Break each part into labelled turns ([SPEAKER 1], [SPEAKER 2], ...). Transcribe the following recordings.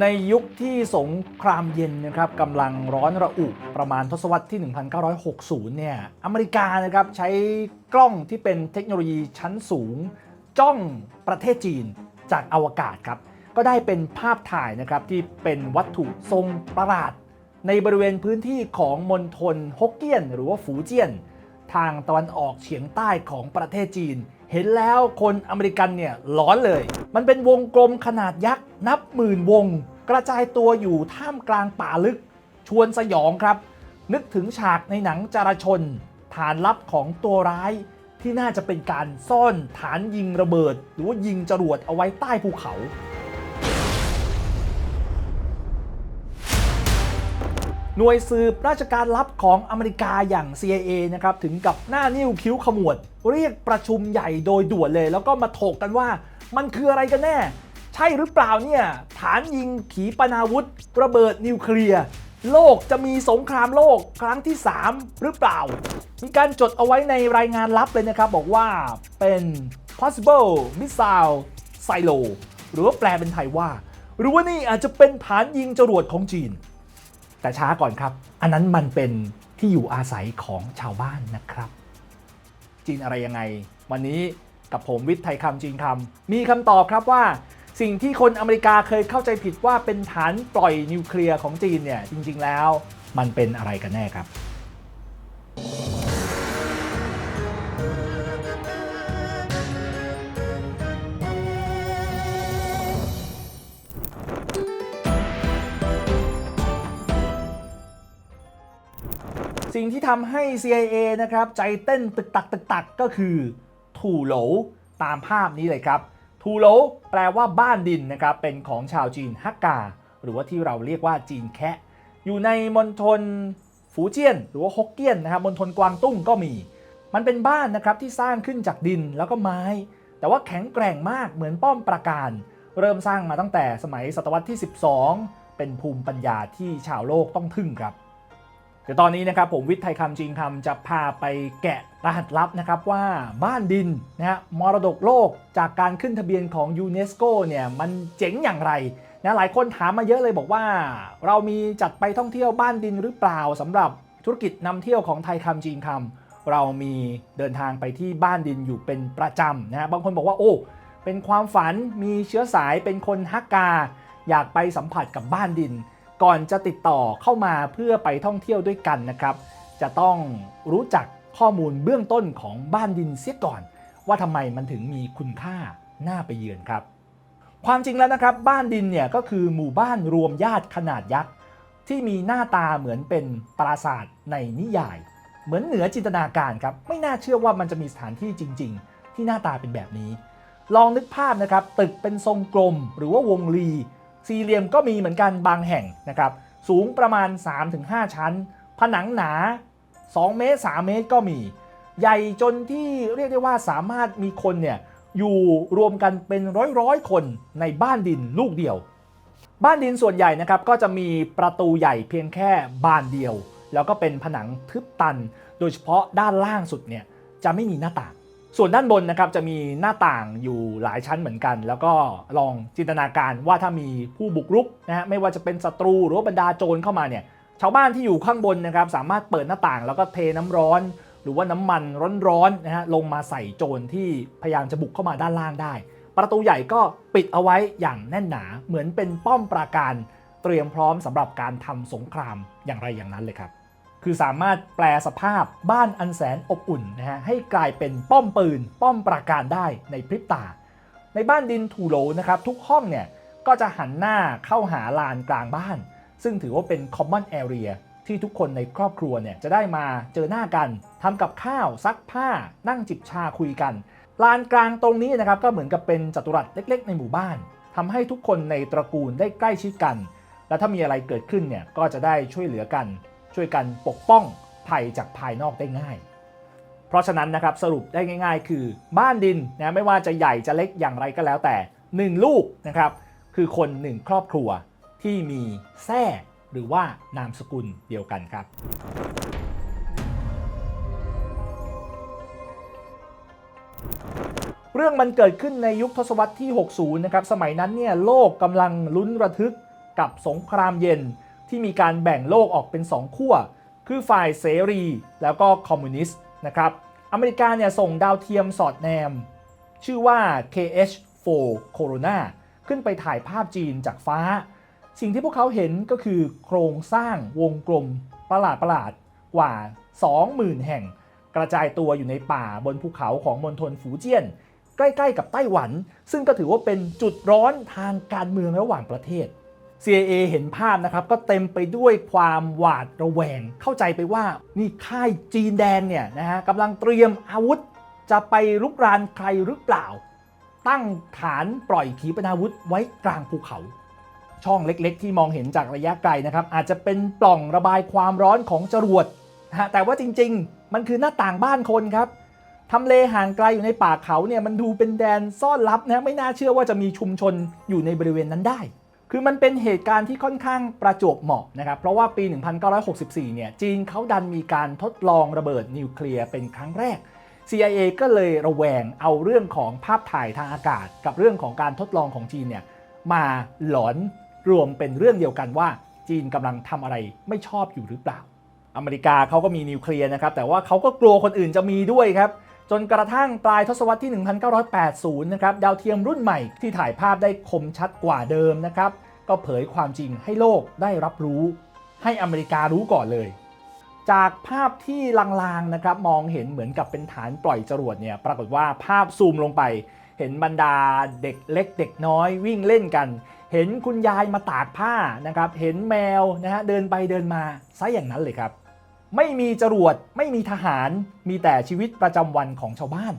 [SPEAKER 1] ในยุคที่สงครามเย็นนะครับกำลังร้อนระอุประมาณทศวรรษที่ 1960 เนี่ยอเมริกานะครับใช้กล้องที่เป็นเทคโนโลยีชั้นสูง จ้องประเทศจีนจากอวกาศครับ ก็ได้เป็นภาพถ่ายนะครับที่เป็นวัตถุทรงประหลาด ในบริเวณพื้นที่ของมณฑลฮกเกี้ยน หรือว่าฝูเจี้ยน ทางตะวันออกเฉียงใต้ของประเทศจีน เห็นแล้วคนอเมริกันเนี่ยร้อนเลยมันเป็นวงกลมขนาดยักษ์นับหมื่นวง กระจายตัวอยู่ท่ามกลางป่าลึก ชวนสยองครับ นึกถึงฉากในหนังจารชน ฐานลับของตัวร้ายที่น่าจะเป็นการซ่อนฐานยิงระเบิด หรือว่ายิงจรวดเอาไว้ใต้ภูเขาหน่วยสืบราชการลับของอเมริกาอย่าง CIA นะครับถึงกับหน้านิ้วคิ้วขมวด เรียกประชุมใหญ่โดยด่วนเลย แล้วก็มาถกกันว่า มันคืออะไรกันแน่ ใช่หรือเปล่าเนี่ยฐานยิงขีปนาวุธ ระเบิดนิวเคลียร์โลกจะมีสงครามโลกครั้งที่ 3 หรือเปล่า มีการจดเอาไว้ในรายงานลับเลยนะครับ บอกว่าเป็น possible missile silo หรือว่าแปลเป็นไทยว่า หรือว่านี่อาจจะเป็นฐานยิงจรวดของจีน แต่ช้าก่อนครับ อันนั้นมันเป็นที่อยู่อาศัยของชาวบ้านนะครับ จีนอะไรยังไง วันนี้ กับผมวิทย์ไทยคำจีนคำมีคำตอบครับว่า สิ่งที่คนอเมริกาเคยเข้าใจผิดว่าเป็นฐานปล่อยนิวเคลียร์ของจีนเนี่ยจริง ๆ แล้วมันเป็นอะไรกันแน่ครับสิ่งที่ทำให้ CIA นะครับใจเต้นตึกตักตึกตักก็คือ ถูโหลตามภาพนี้เลยครับถูโหลแปลว่าบ้านดินนะครับเป็นของชาวจีนฮักกา หรือว่าที่เราเรียกว่าจีนแคะอยู่ในมณฑลฝูเจี้ยน หรือว่าฮกเกี้ยนนะครับมณฑลกวางตุ้งก็มี มันเป็นบ้านนะครับที่สร้างขึ้นจากดินแล้วก็ไม้ แต่ว่าแข็งแกร่งมากเหมือนป้อมปราการ เริ่มสร้างมาตั้งแต่สมัยศตวรรษที่ 12 เป็นภูมิปัญญาที่ชาวโลกต้องทึ่งครับ ดี๋ยวตอนนี้นะครับผมวิทย์ไทยคำจริงคำจะพาไปแกะรหัสลับนะครับว่าบ้านดินนะฮะมรดกโลกจากการขึ้นทะเบียนของยูเนสโกเนี่ยมันเจ๋งอย่างไรนะหลายคนถามมาเยอะเลยบอกว่า เรามีจัดไปท่องเที่ยวบ้านดินหรือเปล่าสำหรับธุรกิจนำเที่ยวของไทยคำจีนคำเรามีเดินทางไปที่บ้านดินอยู่เป็นประจำนะฮะบางคนบอกว่าโอ้เป็นความฝันมีเชื้อสายเป็นคนฮักกา อยากไปสัมผัสกับบ้านดิน ก่อนจะติดต่อเข้ามาเพื่อไปท่องเที่ยวด้วยกันนะครับ จะต้องรู้จักข้อมูลเบื้องต้นของบ้านดินเสียก่อน ว่าทำไมมันถึงมีคุณค่าน่าไปเยือนครับ ความจริงแล้วนะครับ บ้านดินเนี่ยก็คือหมู่บ้านรวมญาติขนาดยักษ์ที่มีหน้าตาเหมือนเป็นปราสาทในนิยาย เหมือนเหนือจินตนาการครับไม่น่าเชื่อว่ามันจะมีสถานที่จริง ๆ ที่หน้าตาเป็นแบบนี้ ลองนึกภาพนะครับตึกเป็นทรงกลมหรือว่าวงรี สี่เหลี่ยมก็มีเหมือนกันบางแห่งนะครับ สูงประมาณ 3-5 ชั้น ผนังหนา 2 เมตร 3 เมตรก็มี ใหญ่จนที่เรียกได้ว่าสามารถมีคนเนี่ยอยู่รวมกันเป็นร้อยร้อยๆ คนในบ้านดินลูกเดียว บ้านดินส่วนใหญ่นะครับก็จะมีประตูใหญ่เพียงแค่บานเดียว แล้วก็เป็นผนังทึบตัน โดยเฉพาะด้านล่างสุดเนี่ยจะไม่มีหน้าต่าง ส่วนด้านบนนะครับจะมีหน้าต่างอยู่หลายชั้นเหมือนกัน แล้วก็ลองจินตนาการว่าถ้ามีผู้บุกรุกนะฮะไม่ว่าจะเป็นศัตรูหรือบรรดาโจรเข้ามาเนี่ยชาวบ้านที่อยู่ข้างบนนะครับสามารถเปิดหน้าต่างแล้วก็เทน้ำร้อน หรือว่าน้ำมันร้อนๆนะฮะลงมาใส่โจรที่พยายามจะบุกเข้ามาด้านล่างได้ ประตูใหญ่ก็ปิดเอาไว้อย่างแน่นหนาเหมือนเป็นป้อมปราการ เตรียมพร้อมสำหรับการทำสงครามอย่างไรอย่างนั้นเลยครับ คือสามารถแปลสภาพบ้านอันแสนอบอุ่นนะฮะให้กลายเป็นป้อมปืน ป้อมปราการได้ในพริบตา ในบ้านดินถูโหลนะครับทุกห้องเนี่ยก็จะหันหน้าเข้าหาลานกลางบ้าน ซึ่งถือว่าเป็น common area ที่ทุกคนในครอบครัวเนี่ยจะได้มาเจอหน้ากันทำกับข้าวซักผ้า นั่งจิบชาคุยกัน ลานกลางตรงนี้นะครับก็เหมือนกับเป็นจัตุรัสเล็ก ๆ ในหมู่บ้านทำให้ทุกคนในตระกูลได้ใกล้ชิดกัน และถ้ามีอะไรเกิดขึ้นเนี่ยก็จะได้ช่วยเหลือกัน ช่วยกันปกป้องภัยจากภายนอกได้ง่าย เพราะฉะนั้นนะครับสรุปได้ง่าย ๆ คือบ้านดินนะไม่ว่าจะใหญ่จะเล็กอย่างไรก็แล้วแต่ 1 ลูกนะครับคือคน 1 ครอบครัวที่มีแท้หรือว่านามสกุลเดียวกันครับเรื่องมันเกิดขึ้นในยุคทศวรรษที่ 60 นะครับ สมัยนั้นเนี่ยโลกกำลังลุ้นระทึกกับสงครามเย็น ที่มีการแบ่งโลกออกเป็น 2 ขั้ว คือฝ่ายเสรี แล้วก็คอมมิวนิสต์นะครับ อเมริกาเนี่ยส่งดาวเทียมสอดแนม ชื่อว่า KH4 Corona ขึ้นไปถ่ายภาพจีนจากฟ้า สิ่งที่พวกเขาเห็นก็คือโครงสร้างวงกลมประหลาดประหลาดๆกว่า 20,000 แห่ง กระจายตัวอยู่ในป่าบนภูเขาของมณฑลฝูเจี้ยน ใกล้ ๆ กับไต้หวัน ซึ่งก็ถือว่าเป็นจุดร้อนทางการเมืองระหว่างประเทศ CIA เห็นภาพนะครับก็เต็มไปด้วยความหวาดระแวง เข้าใจไปว่านี่ค่ายจีนแดงเนี่ยนะฮะกำลังเตรียมอาวุธ จะไปลุกรานใครหรือเปล่า ตั้งฐานปล่อยขีปนาวุธไว้กลางภูเขา ช่องเล็กๆ ที่มองเห็นจากระยะไกลนะครับ อาจจะเป็นปล่องระบายความร้อนของจรวดนะฮะแต่ว่าจริงๆ มันคือหน้าต่างบ้านคนครับทำเลห่างไกลอยู่ในป่าเขาเนี่ยมันดูเป็นแดนซ่อนลับนะไม่น่าเชื่อว่าจะมีชุมชนอยู่ในบริเวณนั้นได้ คือมันเป็นเหตุการณ์ที่ค่อนข้างประจวบเหมาะนะครับ เพราะว่าปี 1964 เนี่ย จีนเขาดันมีการทดลองระเบิดนิวเคลียร์เป็นครั้งแรก CIA ก็เลยระแวงเอาเรื่องของภาพถ่ายทางอากาศ กับเรื่องของการทดลองของจีนเนี่ยมาหลอนรวมเป็นเรื่องเดียวกันว่า จีนกำลังทำอะไรไม่ชอบอยู่หรือเปล่า อเมริกาเขาก็มีนิวเคลียร์นะครับ แต่ว่าเขาก็กลัวคนอื่นจะมีด้วยครับ จนกระทั่งปลายทศวรรษที่ 1980 นะครับ ดาวเทียมรุ่นใหม่ที่ถ่ายภาพได้คมชัดกว่าเดิมนะครับ ก็เผยความจริงให้โลกได้รับรู้ ให้อเมริการู้ก่อนเลย จากภาพที่ลางๆนะครับมองเห็นเหมือนกับเป็นฐานปล่อยจรวดเนี่ย ปรากฏว่าภาพซูมลงไป เห็นบรรดาเด็กเล็กเด็กน้อยวิ่งเล่นกัน เห็นคุณยายมาตากผ้านะครับ เห็นแมวนะฮะเดินไปเดินมาซะอย่างนั้นเลยครับ ไม่มีจรวดไม่มีทหารมีแต่ชีวิตประจำวันของชาวบ้าน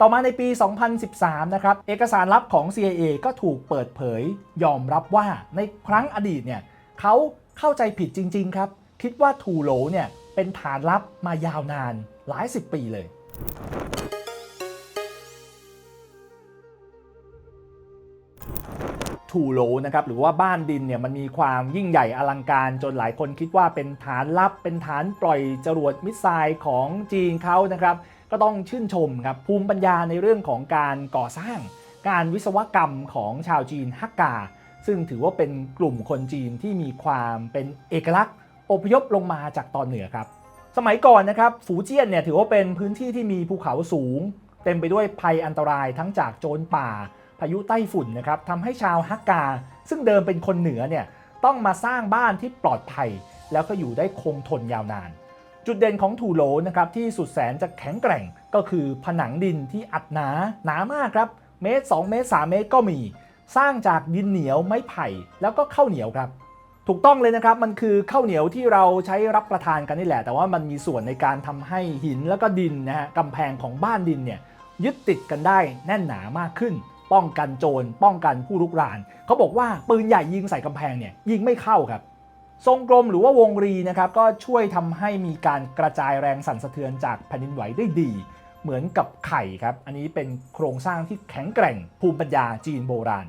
[SPEAKER 1] ต่อมาในปี 2013 นะครับ เอกสารลับของ CIA ก็ถูกเปิดเผยยอมรับว่าในครั้งอดีตเนี่ยเขาเข้าใจผิดจริง ๆ ครับ คิดว่าทูโหลเนี่ยเป็นฐานลับมายาวนานหลายสิบปีเลย ทูโหลนะครับหรือว่าบ้านดินเนี่ยมันมีความยิ่งใหญ่อลังการจนหลายคนคิดว่าเป็นฐานลับ เป็นฐานปล่อยจรวดมิสไซล์ของจีนเขานะครับก็ต้องชื่นชมครับภูมิปัญญาในเรื่องของการก่อสร้าง การวิศวกรรมของชาวจีนฮักกา ซึ่งถือว่าเป็นกลุ่มคนจีนที่มีความเป็นเอกลักษณ์อพยพลงมาจากตอนเหนือครับสมัยก่อนนะครับฝูเจี้ยนเนี่ยถือว่าเป็นพื้นที่ที่มีภูเขาสูง เต็มไปด้วยภัยอันตรายทั้งจากโจรป่า พายุไต้ฝุ่นนะครับทำให้ชาวฮักกา ซึ่งเดิมเป็นคนเหนือเนี่ยต้องมาสร้างบ้านที่ปลอดภัย แล้วก็อยู่ได้คงทนยาวนาน จุดเด่นของทูโหลนะครับที่สุดแสนจะแข็งแกร่งก็คือผนังดินที่อัดหนาหนามากครับเมตร 2 เมตร 3 เมตรก็มี สร้างจากดินเหนียวไม้ไผ่แล้วก็ข้าวเหนียวครับถูกต้องเลยนะครับมันคือข้าวเหนียวที่เราใช้รับประทานกันนี่แหละ แต่ว่ามันมีส่วนในการทำให้หินแล้วก็ดินนะฮะกำแพงของบ้านดินเนี่ยยึดติดกันได้แน่นหนามากขึ้น ป้องกันโจรป้องกันผู้รุกราน เขาบอกว่าปืนใหญ่ยิงใส่กำแพงเนี่ยยิงไม่เข้าครับ ทรงกลมหรือว่าวงรีนะครับก็ช่วยทำให้มีการกระจายแรงสั่นสะเทือนจากแผ่นดินไหวได้ดี เหมือนกับไข่ครับ อันนี้เป็นโครงสร้างที่แข็งแกร่งภูมิปัญญาจีนโบราณ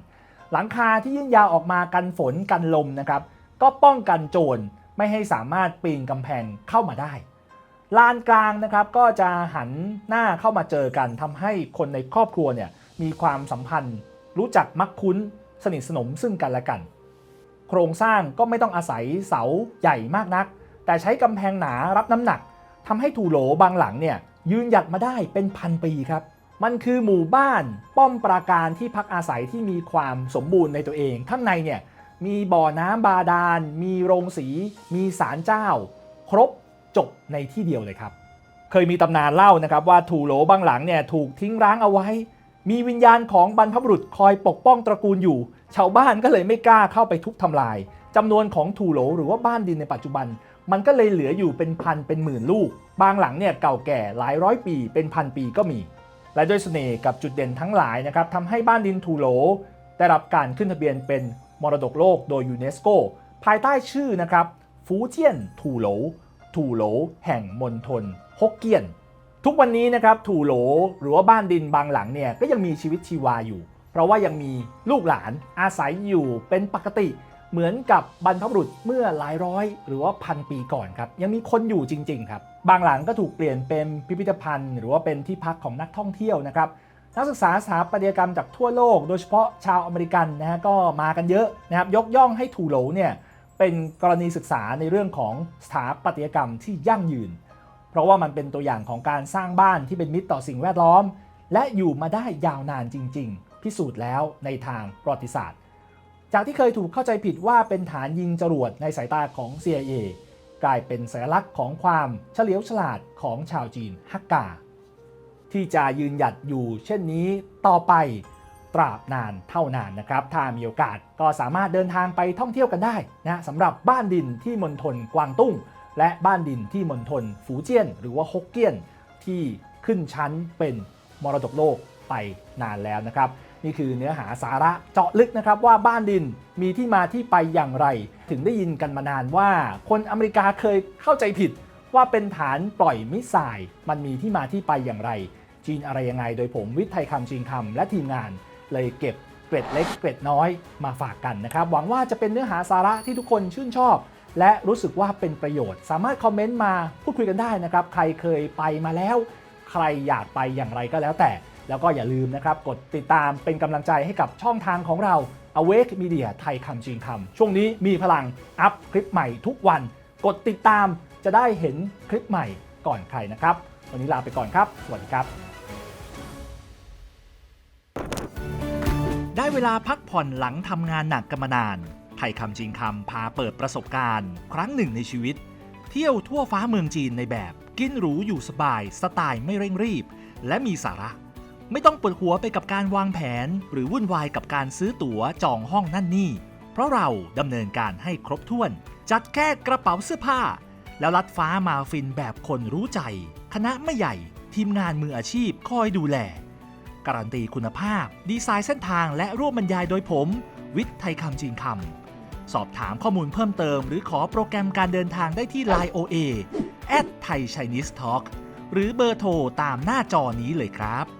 [SPEAKER 1] หลังคาที่ยื่นยาวออกมากันฝนกันลมนะครับก็ป้องกันโจรไม่ให้สามารถปีนกำแพงเข้ามาได้ลานกลางนะครับก็จะหันหน้าเข้ามาเจอกันทำให้คนในครอบครัวเนี่ย มีความสัมพันธ์ รู้จักมักคุ้น สนิทสนมซึ่งกันและกัน โครงสร้างก็ไม่ต้องอาศัยเสาใหญ่มากนัก แต่ใช้กำแพงหนารับน้ำหนักทำให้ทูโหลบางหลังเนี่ยยืนหยัดมาได้เป็นพันปีครับ มันคือหมู่บ้านป้อมปราการที่พักอาศัยที่มีความสมบูรณ์ในตัวเอง ข้างในเนี่ยมีบ่อน้ำบาดาล มีโรงสี มีศาลเจ้า ครบจบในที่เดียวเลยครับ เคยมีตำนานเล่านะครับว่าทูโหลบางหลังเนี่ยถูกทิ้งร้างเอาไว้ มีวิญญาณของบรรพบุรุษคอยปกป้องตระกูลอยู่ ชาวบ้านก็เลยไม่กล้าเข้าไปทุบทำลายจำนวนของทูโหลหรือว่าบ้านดินในปัจจุบัน มันก็เลยเหลืออยู่เป็นพันเป็นหมื่นลูก บางหลังเนี่ยเก่าแก่หลายร้อยปี เป็นพันปีก็มี และด้วยเสน่ห์กับจุดเด่นทั้งหลายนะครับทำให้บ้านดินทูโหลได้รับการขึ้นทะเบียนเป็นมรดกโลกโดยยูเนสโกภายใต้ชื่อนะครับฟูเจียนทูโหลทูโหลแห่งมณฑลฮกเกี้ยน ทุกวันนี้นะครับถูโหลหรือว่าบ้านดินบางหลังเนี่ยก็ยังมีชีวิตชีวาอยู่ เพราะว่ายังมีลูกหลานอาศัยอยู่เป็นปกติเหมือนกับบรรพบุรุษเมื่อหลายร้อย หรือว่าพันปีก่อนครับยังมีคนอยู่จริง ๆ ครับ บางหลังก็ถูกเปลี่ยนเป็นพิพิธภัณฑ์ หรือว่าเป็นที่พักของนักท่องเที่ยวนะครับนักศึกษาสถาปัตยกรรมจากทั่วโลก โดยเฉพาะชาวอเมริกันนะฮะก็มากันเยอะนะครับยกย่องให้ทูโหลเนี่ยเป็นกรณีศึกษาในเรื่องของสถาปัตยกรรมที่ยั่งยืน เพราะว่ามันเป็นตัวอย่างของการสร้างบ้านที่เป็นมิตรต่อสิ่งแวดล้อม และอยู่มาได้ยาวนานจริง ๆ พิสูจน์แล้วในทางประวัติศาสตร์ จากที่เคยถูกเข้าใจผิดว่าเป็นฐานยิงจรวดในสายตาของ CIA กลายเป็นสัญลักษณ์ของความเฉลียวฉลาดของชาวจีนฮักกา ที่จะยืนหยัดอยู่เช่นนี้ต่อไปตราบนานเท่านานนะครับ ถ้ามีโอกาสก็สามารถเดินทางไปท่องเที่ยวกันได้นะสำหรับบ้านดินที่มณฑลกวางตุ้ง และบ้านดินที่มณฑลฟูเจี้ยน หรือว่าฮกเกี้ยนที่ขึ้นชั้นเป็นมรดกโลกไปนานแล้วนะครับ นี่คือเนื้อหาสาระเจาะลึกนะครับว่าบ้านดินมีที่มาที่ไปอย่างไร ถึงได้ยินกันมานานว่า คนอเมริกาเคยเข้าใจผิดว่าเป็นฐานปล่อยมิสไซล์มันมีที่มาที่ไปอย่างไร จีนอะไรยังไง โดยผมวิทย์ไทยคำจีนคำและทีมงาน เลยเก็บเกร็ดเล็กเกร็ดน้อยมาฝากกันนะครับ หวังว่าจะเป็นเนื้อหาสาระที่ทุกคนชื่นชอบ และรู้สึกว่าเป็นประโยชน์ สามารถคอมเมนต์มาพูดคุยกันได้นะครับ ใครเคยไปมาแล้ว ใครอยากไปอย่างไรก็แล้วแต่ แล้วก็อย่าลืมนะครับ กดติดตามเป็นกำลังใจให้กับช่องทางของเรา Awake Media ไทยคำจีนคำช่วงนี้มีพลังอัพคลิปใหม่ทุกวัน กดติดตามจะได้เห็นคลิปใหม่ก่อนใครนะครับ วันนี้ลาไปก่อนครับ สวัสดีครับ ได้เวลาพักผ่อนหลังทำงานหนักกันมานาน ไทยคำจริงคำพาเปิดประสบการณ์ ครั้งหนึ่งในชีวิต เที่ยวทั่วฟ้าเมืองจีนในแบบกินหรูอยู่สบาย สไตล์ไม่เร่งรีบ และมีสาระ ไม่ต้องปวดหัวไปกับการวางแผน หรือวุ่นวายกับการซื้อตั๋วจองห้องนั่นนี่ เพราะเราดำเนินการให้ครบถ้วน จัดแค่กระเป๋าเสื้อผ้า แล้วลัดฟ้ามาฟินแบบคนรู้ใจ คณะไม่ใหญ่ ทีมงานมืออาชีพคอยดูแล การันตีคุณภาพ ดีไซน์เส้นทางและร่วมบรรยายโดยผม วิทย์ไทยคำจีนคำสอบถามข้อมูลเพิ่มเติม หรือขอโปรแกรมการเดินทางได้ที่ Line OA at Thai Chinese Talk หรือเบอร์โทรตามหน้าจอนี้เลยครับ